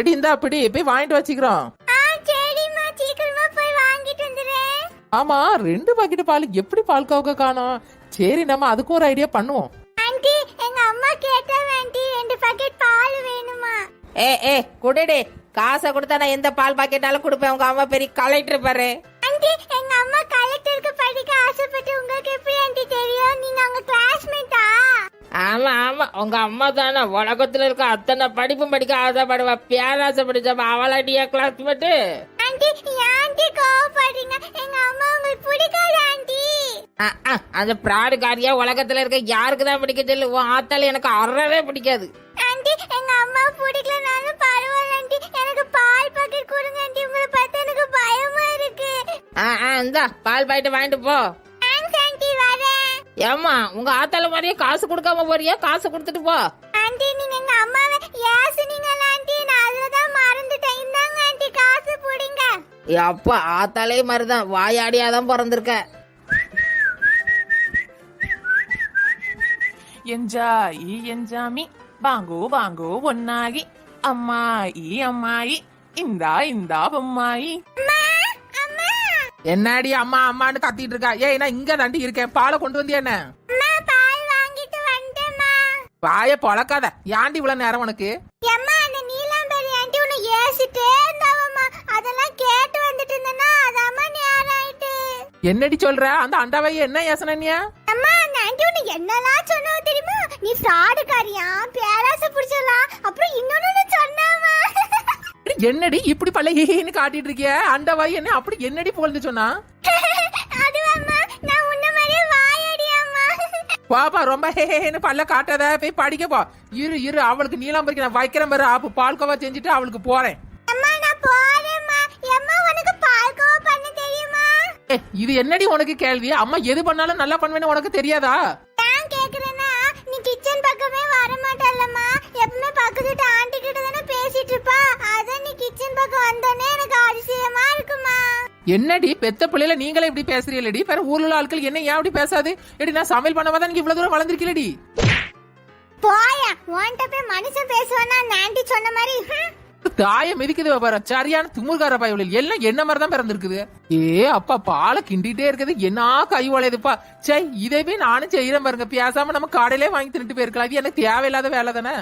Eddy இந்தா அப்படி போய் வாங்கிட்டு வச்சுக்கிறோம் ஆ சரிம்மா சீக்கிரமா போய் வாங்கிட்டு வந்துடுறேன். ஆமா ரெண்டு பாக்கெட் பால் எப்படி பால் கவுக்க காணோம்? சரி நம்ம அதுக்கும் ஒரு ஐடியா பண்ணுவோம். ஆண்டி எங்க அம்மா கேட்டா ஆண்டி ரெண்டு பாக்கெட் பால் வேணுமா? ஏ ஏ குடுடி. காசை கொடுத்தா நான் எந்த பால் பாக்கெட்டாலும் கொடுப்பேன். உங்க அம்மா பெரிய கலெக்டர் பாரு. ஆண்டி எங்க அம்மா கலெக்டருக்கு படிக்க ஆசைப்பட்டு உங்களுக்கு எப்படி ஆண்டி தெரியும்? நீங்க அவங்க கிளாஸ்மேட்டா ஆமா ஆமா. உங்க அம்மா தானே. உலகத்துல இருக்க அத்தனை படிப்பும் படிக்க ஆசைப்படுவா. பேராசை படிச்சப்ப அவளாட்டியா கிளாஸ் மட்டு ஆண்டி ஏன் ஆண்டி கோவப்படுறீங்க எங்க அம்மா உங்களுக்கு பிடிக்காது ஆண்டி. அந்த பிராடுகாரியா உலகத்துல இருக்க யாருக்கு தான் பிடிக்க சொல்லு உன் ஆத்தால எனக்கு அறவே பிடிக்காது. ஆண்டி எங்க அம்மா பிடிக்கலனாலும் பரவாயில்ல ஆண்டி. எனக்கு பால் பாக்கெட் கொடுங்க ஆண்டி. உங்களை பார்த்தா எனக்கு பயமா இருக்கு. ஆ ஆ இந்தா பால் பாயிட்டு வாங்கிட்டு போ. ஏமா உங்க ஆத்தால மாதிரியே காசு கொடுக்காம போறியா? காசு கொடுத்துட்டு போ. ஆண்டி நீங்க எங்க அம்மாவை ஏசுனீங்களா ஆண்டி. நான் அதுலதான் மறந்துட்டேன். இந்தாங்க ஆண்டி காசு புடிங்க. அப்பா ஆத்தாலே மாதிரிதான். வாயாடியாதான் பிறந்திருக்க. என்ஜாயி என்ஜாமி வாங்கோ வாங்கோ ஒன்னாகி. அம்மாயி அம்மாயி. இந்தா இந்தா பொம்மாயி. என்னடி அம்மா அம்மான்னு கத்திட்டு இருக்கா? ஏய் நான் இங்க தாண்டி இருக்கேன். பாலை கொண்டு வந்தியா என்ன? வாய பொழக்காத. ஏன்டி இவ்வளவு நேரம் உனக்கு? என்னடி சொல்ற? அந்த அண்டாவை என்ன ஏசனியா அம்மா அந்த ஆண்டி உன்னை என்னெல்லாம் சொன்னவ தெரியுமா? நீ ஃப்ராடுக்காரியா பேராசை பிடிச்சலாம் அப்புறம் இன்னொன்னு சொன்னாமா என்னடி இப்படி பல்ல ஹிஹின்னு காட்டிட்டு இருக்கிய? அண்டவாய் என்ன? அப்படி என்னடி போல்ந்து சொன்னா? பாப்பா ரொம்ப ஹேன்னு பல்ல காட்டாத. போய் படிக்க போ. இரு இரு அவளுக்கு நீலாம் பறிக்க நான் வைக்கிறேன் பாரு. அப்ப பால்கோவா செஞ்சுட்டு அவளுக்கு போறேன். அம்மா நான் போறேம்மா. அம்மா உனக்கு பால்கோவா பண்ண தெரியுமா? ஏ, இது என்னடி உனக்கு கேள்வி? அம்மா எது பண்ணாலும் நல்லா பண்ணுவேன்னு உனக்கு தெரியாதா? நான் கேக்குறேன்னா நீ கிச்சன் பக்கமே வர மாட்டல்லம்மா எப்பவுமே பக்கத்து ஆண்டி கிட்ட தானே பேசிட்டு இருப்பா அதான் பக்கம் வந்தோடனே எனக்கு அதிசயமா இருக்குமா? என்னடி பெத்த பிள்ளைல நீங்களே இப்படி பேசுறீங்களடி? வேற ஊர்ல உள்ள ஆட்கள் என்ன ஏன் அப்படி பேசாது? எடி நான் சமையல் பண்ணவா தான் இவ்வளவு தூரம் வளர்ந்துருக்கீங்களடி. போயா உன்கிட்ட போய் மனுஷன் பேசுவானா அந்த ஆண்டி சொன்ன மாதிரி. ஹம். தாய மிதிக்குது பாரு சரியான திமுருகார பயவளில் எல்லாம் என்ன மாதிரி தான் பிறந்திருக்குது? ஏ அப்பா பாலை கிண்டிட்டே இருக்குது. என்ன கை உழையுதுப்பா. சே இதே நானும் செய்யறேன் பாருங்க. பேசாம நம்ம கடையிலே வாங்கி தின்னுட்டு போயிருக்கலாம். இது எனக்கு தேவையில்லாத வேலை தானே?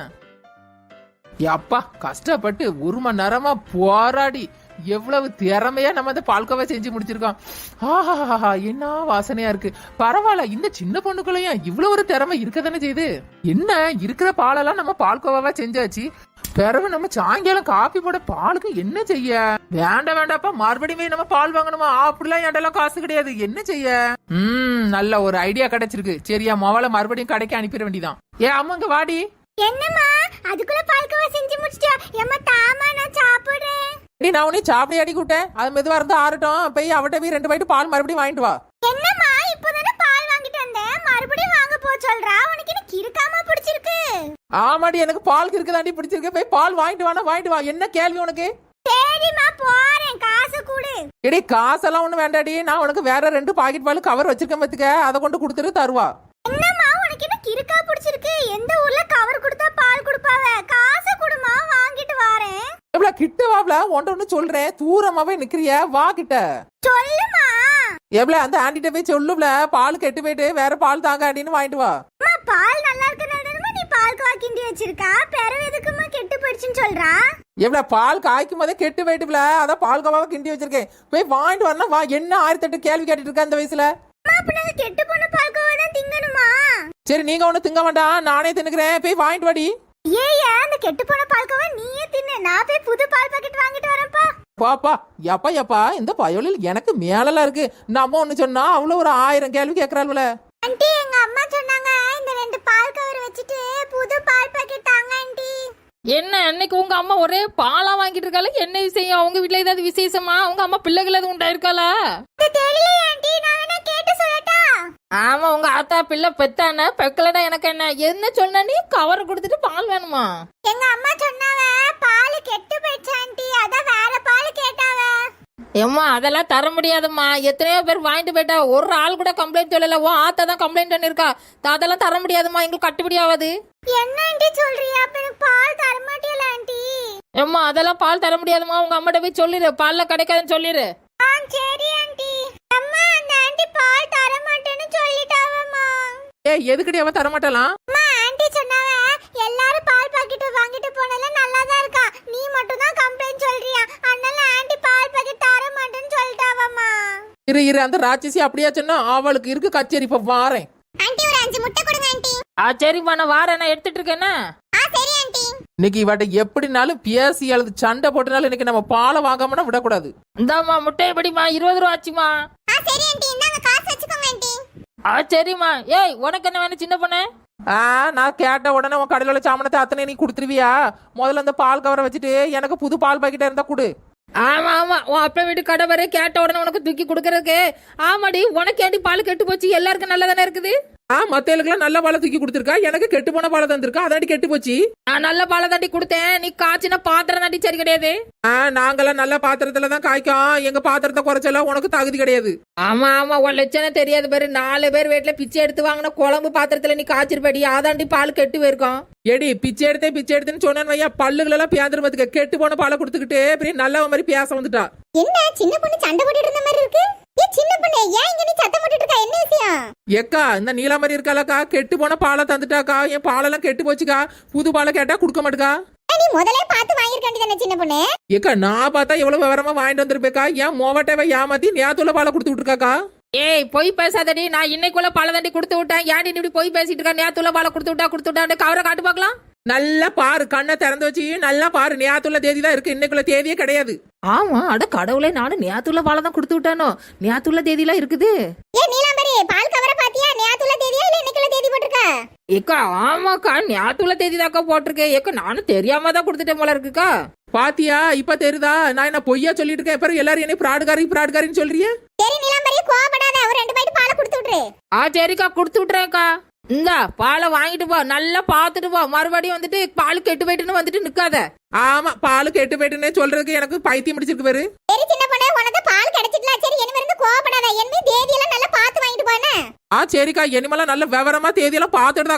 அப்பா கஷ்டப்பட்டு ஒரு மணி நேரமா போராடி எவ்வளவு திறமையா நம்ம அந்த பால்கோவா செஞ்சு முடிச்சிருக்கோம். ஆஹா என்ன வாசனையா இருக்கு. பரவாயில்ல இந்த சின்ன பொண்ணுக்குள்ளயும் இவ்வளவு ஒரு திறமை இருக்க தானே செய்யுது? என்ன இருக்கிற பாலெல்லாம் நம்ம பால்கோவாவா செஞ்சாச்சு? பிறகு நம்ம சாயங்காலம் காபி போட பாலுக்கு என்ன செய்ய? வேண்டாம் வேண்டாப்பா மறுபடியும் நம்ம பால் வாங்கணுமா? அப்படிலாம் என்டெல்லாம் காசு கிடையாது. என்ன செய்ய? ம் நல்ல ஒரு ஐடியா கிடைச்சிருக்கு. சரியா மொவலை மறுபடியும் கடைக்கு அனுப்பிட வேண்டியதான் ஏ அம்மாங்க வாடி. என்னம்மா? அதுக்குள்ள பால்கோவா செஞ்சு முடிச்சிட்டியா? ஏம்மா தாமா நான் சாப்பிடுறேன். நீ நான் உன்னை சாப்பிடி அடி கூட்டேன் அது மெதுவா இருந்து ஆறட்டும். போய் அவட்ட போய் ரெண்டு பாயிட்டு பால் மறுபடியும் வாங்கிட்டு வா. என்னம்மா இப்போதானே பால் வாங்கிட்டு வந்தேன். மறுபடியும் வாங்க போ சொல்றா. உனக்கு எனக்கு இருக்காம பிடிச்சிருக்கு. ஆமாடி எனக்கு பால் இருக்குதாண்டி பிடிச்சிருக்கு. போய் பால் வாங்கிட்டு வானா வாங்கிட்டு வா. என்ன கேள்வி உனக்கு? சரிம்மா போறேன். காசு கொடு. எடி காசெல்லாம் ஒண்ணு வேண்டாடி. நான் உனக்கு வேற ரெண்டு பாக்கெட் பால் கவர் வச்சிருக்கேன் பத்துக்க. அதை கொண்டு கொடுத்துட்டு தருவா. எனக்கு இருக்கா பிடிச்சிருக்கு? எந்த ஊர்ல கவர் கொடுத்தா பால் கொடுப்பாவ? காசு கொடுமா வாங்கிட்டு வாரேன். எவ்வளவு கிட்ட வாப்ல ஒன்று ஒன்று சொல்றேன். தூரமாவே நிக்கிறிய? வா கிட்ட. சொல்லுமா. எவ்வளவு? அந்த ஆண்டிட்ட போய் சொல்லுப்ல பால் கெட்டு போயிட்டு வேற பால் தாங்க ஆண்டின்னு வாங்கிட்டு வா. அம்மா பால் நல்லா இருக்குன்னு நீ பால் கிண்டி வச்சிருக்கா? பிறவு எதுக்குமா கெட்டு போயிடுச்சுன்னு சொல்றா? எவ்வளவு? பால் காய்க்கும் போதே கெட்டு போயிட்டுல அதான் பால் கவாவை கிண்டி வச்சிருக்கேன். போய் வாங்கிட்டு வரணும் வா. என்ன ஆயிரத்தி எட்டு கேள்வி கேட்டுட்டு இருக்க இந்த வயசுல? கெட்டு போன பால்கோவா தான் திங்கணுமா? சரி நீங்க ஒண்ணு திங்க வேண்டாம். நானே தின்னுக்கிறேன். போய் வாங்கிட்டு வாடி. ஏய்யா அந்த கெட்டு போன பால்கோவா நீயே தின்னு. நான் போய் புது பால் பாக்கெட் வாங்கிட்டு வரேன்ப்பா. பாப்பா எப்பா எப்பா இந்த பயொலில் எனக்கு மேலலாம் இருக்கு. நம்ம ஒண்ணு சொன்னா அவ்வளவு ஒரு ஆயிரம் கேள்வி கேக்குறாள்ல ஆண்டி எங்க அம்மா சொன்னாங்க இந்த ரெண்டு பால் கவர் வச்சுட்டு புது பால் பாக்கெட் தாங்க ஆண்டி. என்ன அன்னைக்கு உங்க அம்மா ஒரே பாலா வாங்கிட்டு இருக்காளா? என்ன விஷயம்? அவங்க வீட்ல ஏதாவது விசேஷமா? உங்க அம்மா பிள்ளைகள் எதுவும் உண்டாயிருக்காளா? இது தெரியலையே ஆண்டி. நான் வேணா ஆமா உங்க ஆத்தா பிள்ளை பெத்தானே? பெக்கலடா எனக்கு என்ன? என்ன சொன்ன நீ? கவர் கொடுத்துட்டு பால் வேணுமா? எங்க அம்மா சொன்னாவ பால் கெட்டு போயிடுச்சு ஆண்டி. அதான் வேற பால் கேட்டாவ. ஏம்மா அதெல்லாம் தர முடியாதும்மா. எத்தனையோ பேர் வாங்கிட்டு போயிட்டா. ஒரு ஆள் கூட கம்ப்ளைண்ட் சொல்லல. ஓ ஆத்தா தான் கம்ப்ளைண்ட் பண்ணிருக்கா. அதெல்லாம் தர முடியாதும்மா. எங்களுக்கு கட்டுப்படி ஆகாது. என்ன ஆண்டி சொல்றியா அப்ப எனக்கு பால் தர மாட்டீங்களா ஆண்டி. ஏம்மா அதெல்லாம் பால் தர முடியாதும்மா. உங்க அம்மாட்ட போய் சொல்லிடு பால்ல கிடைக்காதுன்னு சொல்லிடு ஆ சரி ஆண்டி. அம்மா அந்த ஆண்டி பால் ஏ எதுக்கடி அவ தரமாட்டலாம்? அம்மா ஆண்டி சொன்னாவ எல்லாரும் பால் பாக்கெட் வாங்கிட்டு போனல நல்லா தான் இருக்கா. நீ மட்டும் தான் கம்ப்ளைண்ட் சொல்றியா? அதனால ஆண்டி பால் பாக்கெட் தர மாட்டேன்னு சொல்லிட்டாவம்மா. இரு இரு அந்த ராட்சசி அப்படியா சொன்னா அவளுக்கு இருக்கு கச்சேரி இப்ப வாரேன். ஆண்டி ஒரு அஞ்சு முட்டை கொடுங்க ஆண்டி. ஆ சரிம்மா நான் வாரேன் நான் எடுத்துட்டு இருக்கேன்னா ஆ சரி ஆண்டி. இன்னைக்கு இவட்ட எப்படினாலும் பேசி அல்லது சண்டை போட்டனாலும் இன்னைக்கு நம்ம பாலை வாங்காமனா விடக்கூடாது. இந்தாம்மா முட்டை எப்படிம்மா இருபது ரூபா ஆச்சுமா ஆ சரி ஆண்டி. இந்தாங்க காசு வச்சுக்கோங்க ஆண்டி. ஆ சரிம்மா. ஏய் உனக்கு என்ன வேணும் சின்ன பொண்ணு? ஆ நான் கேட்ட உடனே உன் கடையில் உள்ள சாமனத்தை அத்தனை நீ கொடுத்துருவியா? முதல்ல அந்த பால் கவரை வச்சுட்டு எனக்கு புது பால் பாக்கெட்டா இருந்தா கொடு. ஆமா ஆமா. உன் அப்பா வீட்டு கடை வரை கேட்ட உடனே உனக்கு தூக்கி கொடுக்கறதுக்கு. ஆமாடி உனக்கு ஏண்டி பால் கெட்டு போச்சு? எல்லாருக்கும் நல்லா தானே இருக்குது? ஆ மத்தவங்களுக்குலாம் நல்ல பாலை தூக்கி கொடுத்துருக்கா? எனக்கு கெட்டு போன பாலை தந்திருக்கா? அதாண்டி கெட்டு போச்சு. நான் நல்ல பாலை தாண்டி கொடுத்தேன். நீ காய்ச்சின பாத்திரம் தாண்டி சரி கிடையாது. ஆ நாங்கெல்லாம் நல்ல பாத்திரத்துல தான் காய்க்கும். எங்க பாத்திரத்தை குறைச்சலாம் உனக்கு தகுதி கிடையாது. ஆமா ஆமா உன் லட்சணம் தெரியாது பேரு. நாலு பேர் வீட்டுல பிச்சை எடுத்து வாங்கின குழம்பு பாத்திரத்துல நீ காய்ச்சிருப்படி. அதாண்டி பால் கெட்டு போயிருக்கோம். எடி பிச்சை எடுத்தேன் பிச்சை எடுத்தேன்னு சொன்னேன் வையா பல்லுகளெல்லாம் பேந்திரமத்துக்கு கெட்டு போன பாலை கொடுத்துக்கிட்டு பெரிய நல்லவ மாதிரி பேச வந்துட்டா. என்ன? சின்ன பொண்ணு சண்டை போட்டுட்டு இருந்த மாதிரி இருக்கு? ஏ சின்ன பொண்ணு ஏன் இங்க நீ சத்தம் போட்டுட்டு இருக்கா? என்ன விஷயம்? ஏக்கா இந்த நீலா மாதிரி இருக்காளக்கா கெட்டு போன பாலை தந்துட்டாக்கா என் பாலெல்லாம் கெட்டு போச்சுக்கா புது பாலை கேட்டா கொடுக்க மாட்டுக்கா. நீ முதல்ல பார்த்து வாங்கிருக்காண்டி தானே சின்ன பொண்ணு? ஏக்கா நான் பார்த்தா எவ்வளவு விவரமா வாங்கிட்டு வந்திருப்பேக்கா ஏன் மோவட்டவை ஏமாத்தி நேத்துல பாலை கொடுத்து விட்டுருக்காக்கா. ஏய் பொய் பேசாதடி நான் இன்னைக்குள்ள பாலை தாண்டி கொடுத்து விட்டேன். ஏன்டி இப்படி பொய் பேசிட்டு இருக்கா? நேத்துல பாலை கொடுத்து விட்டா கொடுத்து விட்டா கவரை காட்டு பார்க்கலாம். நல்லா பாரு கண்ணை திறந்து வச்சு நல்லா பாரு நேத்துள்ள தேதி தான் இருக்கு. இன்னைக்குள்ள தேதியே கிடையாது. ஆமா அட கடவுளே நானும் நேத்துள்ள பாலை தான் கொடுத்து விட்டானோ? நேத்துள்ள தேதியெல்லாம் இருக்குது? ஏ நீலாம்பரி பால் கவரை பாத்தியா? நேத்துல தேதியா இல்ல இன்னைக்குள்ள தேதி போட்டிருக்க? ஏக்கா ஆமாக்கா நேத்துள்ள தேதி தாக்கா போட்டிருக்கேன். ஏக்கா நானும் தெரியாம தான் கொடுத்துட்டேன் போல இருக்குக்கா. பாத்தியா இப்ப தெரியுதா? நான் என்ன பொய்யா சொல்லிட்டு இருக்கேன்? பாரு எல்லாரும் என்ன பிராடுகாரி பிராடுகாரின்னு சொல்றியே? சரி நீலாம்பரி கோவப்படாத. ஒரு ரெண்டு பாயிண்ட் பாலை கொடுத்து விட்டுரு. ஆ சரிக்கா கொடுத்து விட்றேன்க்கா இந்தா பாலை வாங்கிட்டு போ. நல்லா பார்த்துட்டு போ. மறுபடியும் வந்துட்டு பால் கெட்டு போயிட்டுன்னு வந்துட்டு நிக்காத. ஆமா பால் கெட்டு போயிட்டுன்னு சொல்றதுக்கு எனக்கு பைத்தியம் பிடிச்சிருக்கு பாரு. சரி சின்ன பொண்ணு உனக்கு பால் கிடைச்சிட்டல. சரி இனிமே இருந்து கோவப்படாத. இனிமே தேதி எல்லாம் நல்லா பார்த்து வாங்கிட்டு போனே ஆ சரிக்கா. இனிமேலாம் நல்ல விவரமா தேதியெல்லாம் பார்த்துட்டு